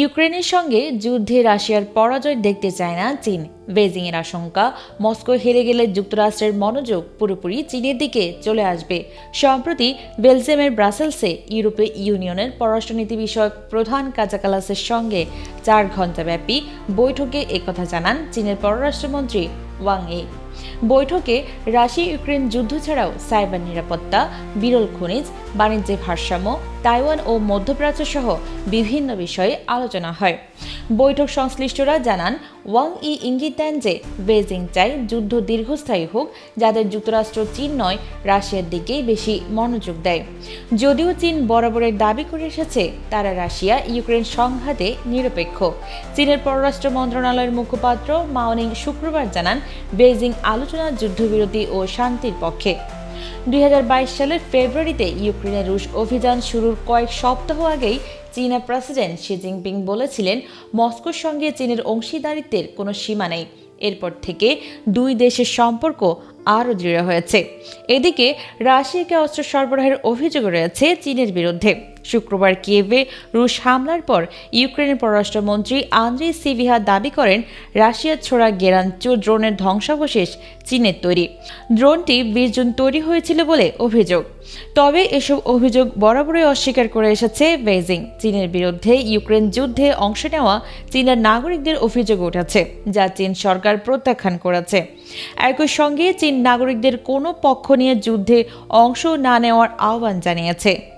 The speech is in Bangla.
ইউক্রেনের সঙ্গে যুদ্ধে রাশিয়ার পরাজয় দেখতে চায় না চীন। বেজিংয়ের আশঙ্কা মস্কো হেরে গেলে যুক্তরাষ্ট্রের মনোযোগ পুরোপুরি চীনের দিকে চলে আসবে। সম্প্রতি বেলজিয়ামের ব্রাসেলসে ইউরোপীয় ইউনিয়নের পররাষ্ট্রনীতি বিষয়ক প্রধান কাজাকালাসের সঙ্গে চার ঘণ্টাব্যাপী বৈঠকে একথা জানান চীনের পররাষ্ট্রমন্ত্রী ওয়াং ই। বৈঠকে রাশি ইউক্রেন যুদ্ধ ছাড়াও সাইবার নিরাপত্তা, বিরল খনিজ, বাণিজ্যের ভারসাম্য, তাইওয়ান ও মধ্যপ্রাচ্য সহ বিভিন্ন বিষয়ে আলোচনা হয়। বৈঠক সংশ্লিষ্টরা জানান, ওয়াং ই ইঙ্গিত দেন যে বেজিং চাই যুদ্ধ দীর্ঘস্থায়ী হোক, যাদের যুক্তরাষ্ট্র চীন নয়, রাশিয়ার দিকেই বেশি মনোযোগ দেয়। যদিও চীন বরাবরের দাবি করে এসেছে, তারা রাশিয়া, ইউক্রেন সংঘাতে নিরপেক্ষ। চীনের পররাষ্ট্র মন্ত্রণালয়ের মুখপাত্র মাওনিং শুক্রবার জানান বেজিং আলোচনা যুদ্ধবিরতি ও শান্তির পক্ষে। দুই হাজার বাইশ সালের ফেব্রুয়ারিতে ইউক্রেনে রুশ অভিযান শুরুর কয়েক সপ্তাহ আগেই চীনা প্রেসিডেন্ট শি জিনপিং বলেছিলেন, মস্কোর সঙ্গে চীনের অংশীদারিত্বের কোনো সীমা নেই। এরপর থেকে দুই দেশের সম্পর্ক আরও দৃঢ় হয়েছে। এদিকে রাশিয়াকে অস্ত্র সরবরাহের অভিযোগ রয়েছে চীনের বিরুদ্ধে। শুক্রবার কিয়েভে রুশ হামলার পর ইউক্রেনের পররাষ্ট্রমন্ত্রী আন্দ্রি সিভিহা দাবি করেন, রাশিয়ার ছোড়া গেরাঞ্চু ড্রোনের ধ্বংসাবশেষ চীনের তৈরি। ড্রোনটি বিশ জুন তৈরি হয়েছিল বলে অভিযোগ। তবে এসব অভিযোগ বরাবরই অস্বীকার করে এসেছে বেজিং চীনের বিরুদ্ধে ইউক্রেন যুদ্ধে অংশ নেওয়া চীনের নাগরিকদের অভিযোগ উঠেছে, যা চীন সরকার প্রত্যাখ্যান করেছে। একই সঙ্গে চীন নাগরিকদের কোনো পক্ষ নিয়ে যুদ্ধে অংশ না নেওয়ার আহ্বান জানিয়েছে।